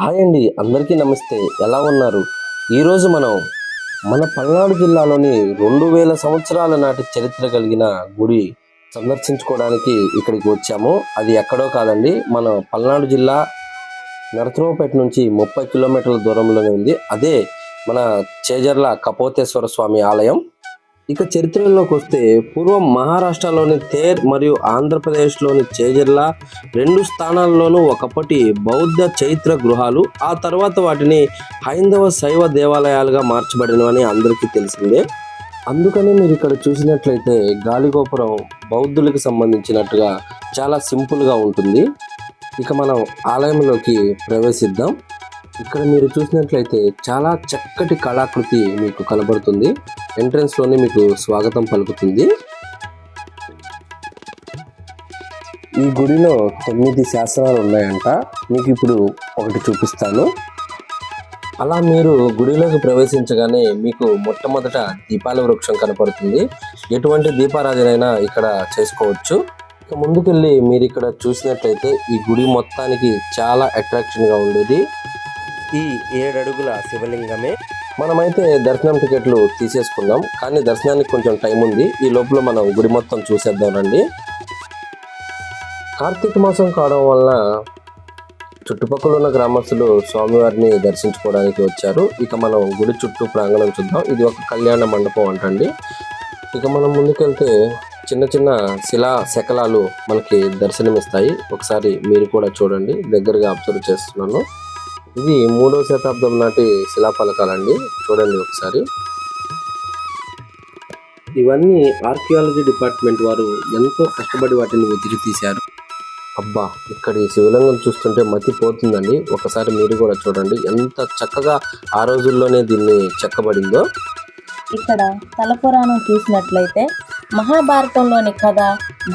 Hi అండి అందరికీ నమస్తే. ఎలా ఉన్నారు? ఈరోజు మనం మన పల్నాడు జిల్లాలోని రెండు వేల సంవత్సరాల నాటి చరిత్ర కలిగిన గుడి సందర్శించుకోవడానికి ఇక్కడికి వచ్చాము. అది ఎక్కడో కాదండి మన పల్నాడు జిల్లా నరసరావుపేట నుంచి ముప్పై కిలోమీటర్ల దూరంలోనే ఉంది. అదే మన చేజర్ల కపోతేశ్వర స్వామి ఆలయం. ఇక చరిత్రలోకి వస్తే పూర్వం మహారాష్ట్రలోని తేర్ మరియు ఆంధ్రప్రదేశ్లోని చేజర్ల రెండు స్థానాల్లోనూ ఒకప్పటి బౌద్ధ చైత్ర గృహాలు ఆ తర్వాత వాటిని హైందవ శైవ దేవాలయాలుగా మార్చబడినవని అందరికీ తెలిసిందే. అందుకని మీరు ఇక్కడ చూసినట్లయితే గాలిగోపురం బౌద్ధులకు సంబంధించినట్టుగా చాలా సింపుల్గా ఉంటుంది. ఇక మనం ఆలయంలోకి ప్రవేశిద్దాం. ఇక్కడ మీరు చూసినట్లయితే చాలా చక్కటి కళాకృతి మీకు కనబడుతుంది. ఎంట్రన్స్లోనే మీకు స్వాగతం పలుకుతుంది. ఈ గుడిలో తొమ్మిది శాసనాలు ఉన్నాయంట. మీకు ఇప్పుడు ఒకటి చూపిస్తాను. అలా మీరు గుడిలోకి ప్రవేశించగానే మీకు మొట్టమొదట దీపాల వృక్షం కనపడుతుంది. ఎటువంటి దీపారాధనైనా ఇక్కడ చేసుకోవచ్చు. ఇక ముందుకెళ్ళి మీరు ఇక్కడ చూసినట్లయితే ఈ గుడి మొత్తానికి చాలా అట్రాక్షన్గా ఉండేది. ఈ ఏడడుగుల శివలింగమే మనమైతే దర్శనం టికెట్లు తీసేసుకుందాం కానీ దర్శనానికి కొంచెం టైం ఉంది. ఈ లోపల మనం గుడి మొత్తం చూసేద్దాం రండి. కార్తీక మాసం కావడం వలన చుట్టుపక్కల ఉన్న గ్రామస్తులు స్వామివారిని దర్శించుకోవడానికి వచ్చారు. ఇక మనం గుడి చుట్టూ ప్రాంగణం చూద్దాం. ఇది ఒక కళ్యాణ మండపం అంటండి. ఇక మనం ముందుకెళ్తే చిన్న చిన్న శిలా శకలాలు మనకి దర్శనమిస్తాయి. ఒకసారి మీరు కూడా చూడండి. దగ్గరగా అబ్జర్వ్ చేస్తున్నాను. ఇది మూడవ శతాబ్దం నాటి శిలాఫలకాలండి. చూడండి ఒకసారి. ఇవన్నీ ఆర్కియాలజీ డిపార్ట్మెంట్ వారు ఎంతో కష్టపడి వాటిని వెతికి తీశారు అబ్బా ఇక్కడ ఈ శివలింగం చూస్తుంటే మతి పోతుందండి ఒకసారి మీరు కూడా చూడండి. ఎంత చక్కగా ఆ రోజుల్లోనే దీన్ని చెక్కబడిందో. ఇక్కడ తలపురాణం చూసినట్లయితే మహాభారతంలోని కథ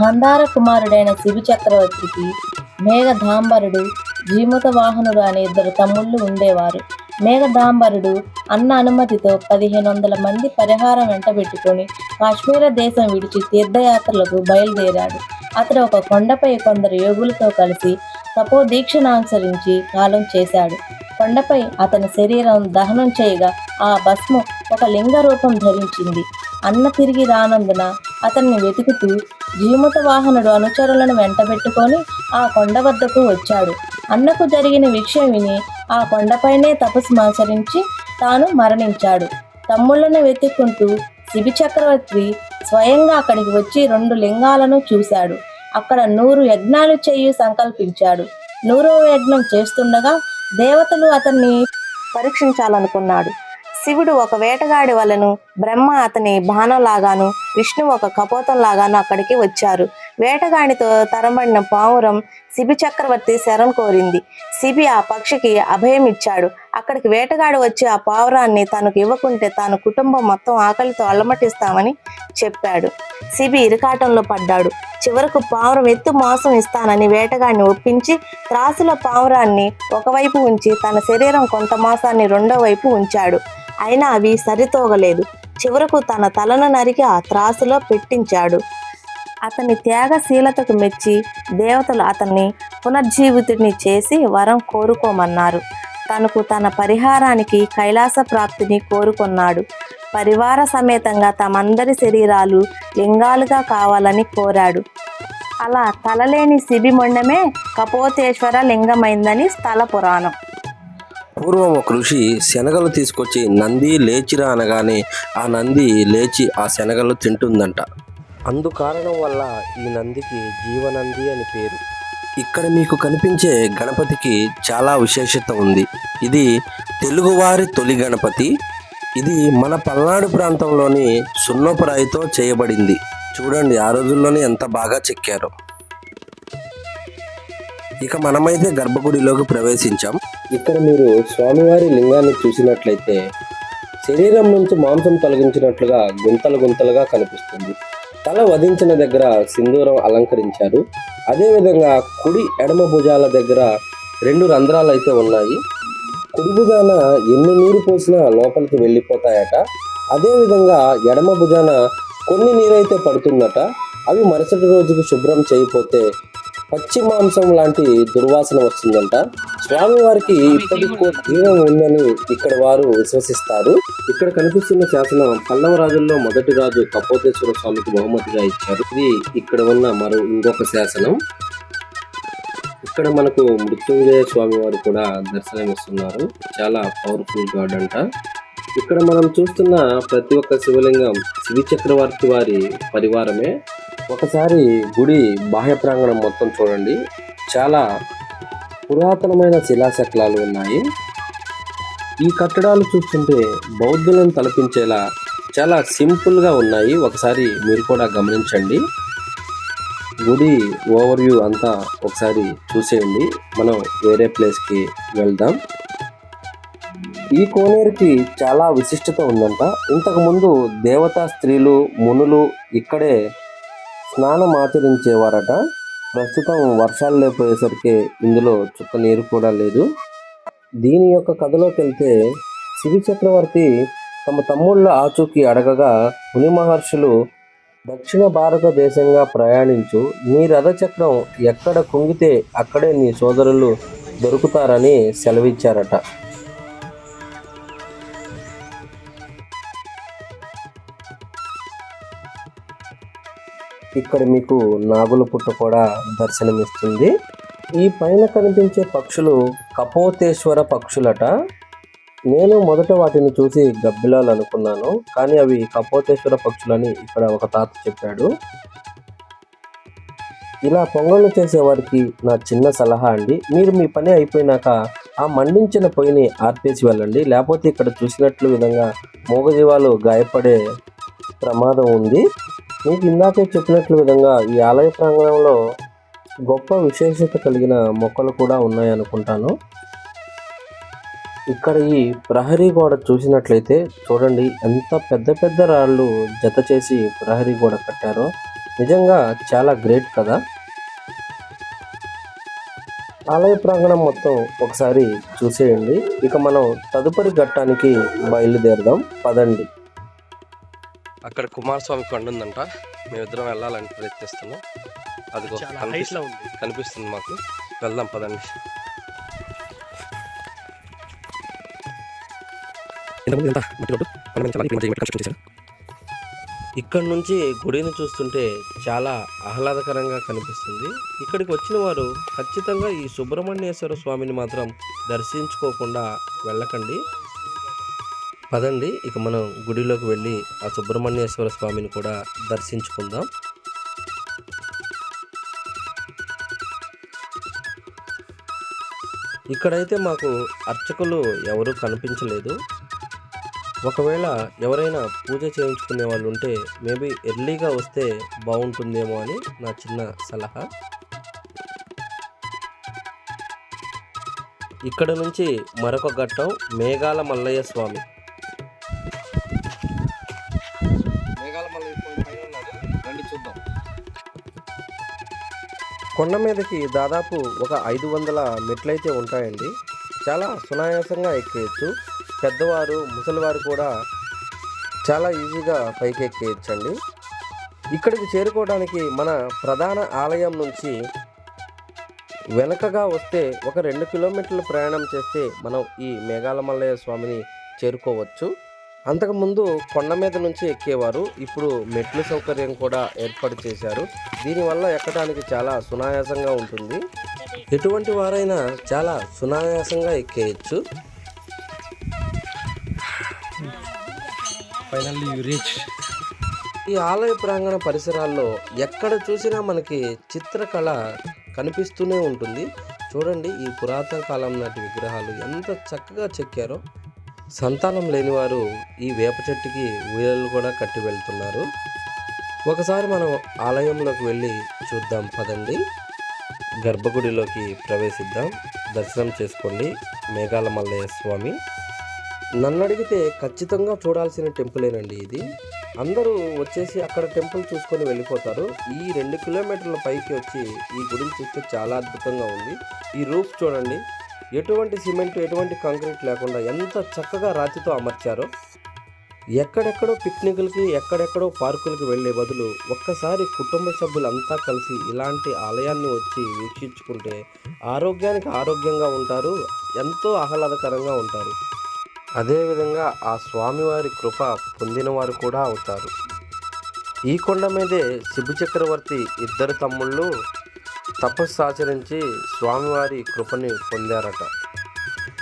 మందార కుమారుడైన శివ చక్రవర్తికి మేఘధాంబరుడు జీముత వాహనుడు అనే ఇద్దరు తమ్ముళ్ళు ఉండేవారు. మేఘదాంబరుడు అన్న అనుమతితో పదిహేను వందల మంది పరిహారం వెంటబెట్టుకొని కాశ్మీర దేశం విడిచి తీర్థయాత్రలకు బయలుదేరాడు. అతడు ఒక కొండపై కొందరు యోగులతో కలిసి తపో దీక్షను అనుసరించి కాలం చేశాడు. కొండపై అతని శరీరం దహనం చేయగా ఆ భస్మం ఒక లింగ రూపం ధరించింది. అన్న తిరిగి రానందున అతన్ని వెతుకుతూ జీముత వాహనుడు అనుచరులను వెంటబెట్టుకొని ఆ కొండ వద్దకు వచ్చాడు. అన్నకు జరిగిన విషయం విని ఆ కొండపైనే తపస్సు ఆచరించి తాను మరణించాడు. తమ్ముళ్ళను వెతుక్కుంటూ శిబి చక్రవర్తి స్వయంగా అక్కడికి వచ్చి రెండు లింగాలను చూశాడు. అక్కడ నూరు యజ్ఞాలు చేయు సంకల్పించాడు. నూరవ యజ్ఞం చేస్తుండగా దేవతలు అతన్ని పరీక్షించాలనుకున్నాడు. శివుడు ఒక వేటగాడి వలను బ్రహ్మ అతని బాణంలాగాను విష్ణు ఒక కపోతంలాగాను అక్కడికి వచ్చారు. వేటగాడితో తరబడిన పావురం శిబి చక్రవర్తి శరణ్ కోరింది. శిబి ఆ పక్షికి అభయం ఇచ్చాడు. అక్కడికి వేటగాడు వచ్చి ఆ పావురాన్ని తనకు ఇవ్వకుంటే తాను కుటుంబం మొత్తం ఆకలితో అల్లమటిస్తామని చెప్పాడు. శిబి ఇరకాటంలో పడ్డాడు. చివరకు పావురం ఎత్తు మాంసం ఇస్తానని వేటగాడిని ఒప్పించి త్రాసులో పావురాన్ని ఒకవైపు ఉంచి తన శరీరం కొంత మాసాన్ని రెండో వైపు ఉంచాడు. అయినా అవి సరితోగలేదు. చివరకు తన తలను నరికి ఆ త్రాసులో పెట్టించాడు. అతని త్యాగశీలతకు మెచ్చి దేవతలు అతన్ని పునర్జీవితుడిని చేసి వరం కోరుకోమన్నారు. తనకు తన పరిహారానికి కైలాస ప్రాప్తిని కోరుకున్నాడు. పరివార సమేతంగా తమందరి శరీరాలు లింగాలుగా కావాలని కోరాడు. అలా తలలేని శిబి మొండమే కపోతేశ్వర లింగమైందని స్థల పురాణం. పూర్వం ఒక ఋషి శనగలు తీసుకొచ్చి నంది లేచిరా అనగానే ఆ నంది లేచి ఆ శనగలు తింటుందంట. అందుకారణం వల్ల ఈ నందికి జీవనంది అని పేరు. ఇక్కడ మీకు కనిపించే గణపతికి చాలా విశేషత ఉంది. ఇది తెలుగువారి తొలి గణపతి. ఇది మన పల్నాడు ప్రాంతంలోని సున్నపురాయితో చేయబడింది. చూడండి ఆ రోజుల్లోనే ఎంత బాగా చెక్కారో. ఇక మనమైతే గర్భగుడిలోకి ప్రవేశించాం. ఇక్కడ మీరు స్వామివారి లింగాన్ని చూసినట్లయితే శరీరం నుంచి మాంసం తొలగించినట్లుగా గుంతలు గుంతలుగా కనిపిస్తుంది. తల వధించిన దగ్గర సింధూరం అలంకరించారు. అదేవిధంగా కుడి ఎడమ భుజాల దగ్గర రెండు రంధ్రాలు అయితే ఉన్నాయి. కుడి భుజాన ఎన్ని నీరు పోసినా లోపలికి వెళ్ళిపోతాయట. అదేవిధంగా ఎడమ భుజాన కొన్ని నీరైతే పడుతుందట. అవి మరుసటి రోజుకి శుభ్రం చేయకపోతే పచ్చి మాంసం లాంటి దుర్వాసన వస్తుందంట. స్వామివారికి ఇప్పటికో జీవం ఉందని ఇక్కడ వారు విశ్వసిస్తారు. ఇక్కడ కనిపిస్తున్న శాసనం పల్లవ రాజుల్లో మొదటి రాజు కపోతేశ్వర స్వామికి బహుమతిగా ఇచ్చారు. ఇది ఇక్కడ ఉన్న మరో ఇంకొక శాసనం. ఇక్కడ మనకు మృత్యుంజయ స్వామి వారు కూడా దర్శనమిస్తున్నారు. చాలా పవర్ఫుల్ గాడ్ అంట. ఇక్కడ మనం చూస్తున్న ప్రతి ఒక్క శివలింగం శివి చక్రవర్తి వారి పరివారమే. ఒకసారి గుడి బాహ్య ప్రాంగణం మొత్తం చూడండి. చాలా పురాతనమైన శిలాశకలాలు ఉన్నాయి. ఈ కట్టడాలు చూస్తుంటే బౌద్ధులను తలపించేలా చాలా సింపుల్గా ఉన్నాయి. ఒకసారి మీరు కూడా గమనించండి. గుడి ఓవర్ వ్యూ అంతా ఒకసారి చూసేయండి. మనం వేరే ప్లేస్కి వెళ్దాం. ఈ కోనేరుకి చాలా విశిష్టత ఉందంట. ఇంతకుముందు దేవతా స్త్రీలు మునులు ఇక్కడే స్నానం ఆచరించేవారట. ప్రస్తుతం వర్షాలు లేకపోయేసరికి ఇందులో చుక్క నీరు కూడా లేదు. దీని యొక్క కథలోకి వెళ్తే శివి చక్రవర్తి తమ తమ్ముళ్ళ ఆచూకీ అడగగా ముని మహర్షులు దక్షిణ భారతదేశంగా ప్రయాణించు నీ రథచక్రం ఎక్కడ కుంగితే అక్కడే నీ సోదరులు దొరుకుతారని సెలవిచ్చారట. ఇక్కడ మీకు నాగుల పుట్ట కూడా దర్శనమిస్తుంది. ఈ పైన కనిపించే పక్షులు కపోతేశ్వర పక్షులట. నేను మొదట వాటిని చూసి గబ్బిలాలు అనుకున్నాను కానీ అవి కపోతేశ్వర పక్షులని ఇక్కడ ఒక తాత చెప్పాడు. ఇలా పొంగళ్ళు చేసేవారికి నా చిన్న సలహా అండి. మీరు మీ పని అయిపోయినాక ఆ మండించిన పొయ్యిని ఆర్పేసి వెళ్ళండి. లేకపోతే ఇక్కడ చూసినట్లు విధంగా మూగజీవాలు గాయపడే ప్రమాదం ఉంది. మీకు ఇందాకే చెప్పినట్లు విధంగా ఈ ఆలయ ప్రాంగణంలో గొప్ప విశేషత కలిగిన మొక్కలు కూడా ఉన్నాయనుకుంటాను ఇక్కడ ఈ ప్రహరీ గోడ చూసినట్లయితే చూడండి ఎంత పెద్ద పెద్ద రాళ్ళు జత చేసి ప్రహరీ గోడ కట్టారో. నిజంగా చాలా గ్రేట్ కదా. ఆలయ ప్రాంగణం మొత్తం ఒకసారి చూసేయండి. ఇక మనం తదుపరి ఘట్టానికి బయలుదేరదాం. పదండి. అక్కడ కుమారస్వామి కొండ ఉందంట మేమిద్దరం వెళ్ళాలని ప్రయత్నిస్తున్నాం. అది కనిపిస్తుంది మాకు. వెళ్దాం పదండి. ఇక్కడ నుంచి గుడిని చూస్తుంటే చాలా ఆహ్లాదకరంగా కనిపిస్తుంది. ఇక్కడికి వచ్చిన వారు ఖచ్చితంగా ఈ సుబ్రహ్మణ్యేశ్వర స్వామిని మాత్రం దర్శించుకోకుండా వెళ్ళకండి. పదండి ఇక మనం గుడిలోకి వెళ్ళి ఆ సుబ్రహ్మణ్యేశ్వర స్వామిని కూడా దర్శించుకుందాం. ఇక్కడైతే మాకు అర్చకులు ఎవరూ కనిపించలేదు. ఒకవేళ ఎవరైనా పూజ చేయించుకునే వాళ్ళు ఉంటే మేబీ ఎర్లీగా వస్తే బాగుంటుందేమో అని నా చిన్న సలహా. ఇక్కడ నుంచి మరొక ఘట్టం మేఘాల మల్లయ్య స్వామి. కొండ మీదకి దాదాపు ఒక ఐదు వందల మెట్లయితే ఉంటాయండి. చాలా సునాయాసంగా ఎక్కేయచ్చు. పెద్దవారు ముసలివారు కూడా చాలా ఈజీగా పైకి ఎక్కేయచ్చండి ఇక్కడికి చేరుకోవడానికి మన ప్రధాన ఆలయం నుంచి వెనకగా వస్తే ఒక రెండు కిలోమీటర్ల ప్రయాణం చేస్తే మనం ఈ మేఘాల మల్లయ్య స్వామిని చేరుకోవచ్చు. అంతకుముందు కొండ మీద నుంచి ఎక్కేవారు. ఇప్పుడు మెట్ల సౌకర్యం కూడా ఏర్పాటు చేశారు. దీనివల్ల ఎక్కడానికి చాలా సునాయాసంగా ఉంటుంది. ఎటువంటి వారైనా చాలా సునాయాసంగా ఎక్కేయచ్చు. ఫైనల్లీ యూ రీచ్ ఈ ఆలయ ప్రాంగణ పరిసరాల్లో ఎక్కడ చూసినా మనకి చిత్రకళ కనిపిస్తూనే ఉంటుంది. చూడండి ఈ పురాతన కాలం నాటి విగ్రహాలు ఎంత చక్కగా చెక్కారో. సంతానం లేనివారు ఈ వేప చెట్టుకి ఊయలు కూడా కట్టి వెళ్తున్నారు. ఒకసారి మనం ఆలయంలోకి వెళ్ళి చూద్దాం పదండి. గర్భగుడిలోకి ప్రవేశిద్దాం. దర్శనం చేసుకోండి. మేఘాల మల్లయ్య స్వామి. నన్ను అడిగితే ఖచ్చితంగా చూడాల్సిన టెంపులేనండి ఇది. అందరూ వచ్చేసి అక్కడ టెంపుల్ చూసుకొని వెళ్ళిపోతారు. ఈ రెండు కిలోమీటర్ల పైకి వచ్చి ఈ గుడిని చూస్తే చాలా అద్భుతంగా ఉంది. ఈ రూఫ్ చూడండి. ఎటువంటి సిమెంట్ ఎటువంటి కాంక్రీట్ లేకుండా ఎంత చక్కగా రాతితో అమర్చారో ఎక్కడెక్కడో పిక్నిక్లకి ఎక్కడెక్కడో పార్కులకి వెళ్ళే బదులు ఒక్కసారి కుటుంబ సభ్యులంతా కలిసి ఇలాంటి ఆలయాన్ని వచ్చి వీక్షించుకుంటే ఆరోగ్యానికి ఆరోగ్యంగా ఉంటారు ఎంతో ఆహ్లాదకరంగా ఉంటారు. అదేవిధంగా ఆ స్వామివారి కృప పొందిన వారు కూడా అవుతారు. ఈ కొండ మీదే శిబు చక్రవర్తి ఇద్దరు తమ్ముళ్ళు తపస్సు ఆచరించి స్వామివారి కృపని పొందారట.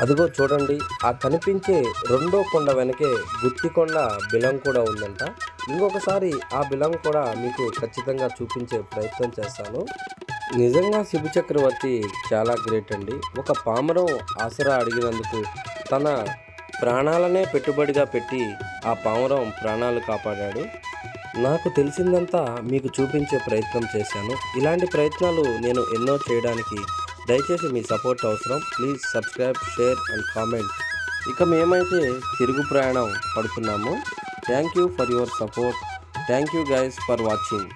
అదిగో చూడండి ఆ కనిపించే రెండో కొండ వెనకే గుత్తికొండ బిలం కూడా ఉందంట. ఇంకొకసారి ఆ బిలం కూడా మీకు ఖచ్చితంగా చూపించే ప్రయత్నం చేస్తాను. నిజంగా శిబు చక్రవర్తి చాలా గ్రేట్ అండి. ఒక పామరం ఆసరా అడిగినందుకు తన ప్రాణాలనే పెట్టుబడిగా పెట్టి ఆ పామరం ప్రాణాలు కాపాడాడు. నాకు తెలిసిందంతా మీకు చూపించే ప్రయత్నం చేశాను. ఇలాంటి ప్రయత్నాలు నేను ఎన్నో చేయడానికి దయచేసి మీ సపోర్ట్ అవసరం. Please subscribe share and comment. ఇక మేమైతే తిరుగు ప్రయాణం పడుతున్నాము. Thank you for your support. Thank you guys for watching.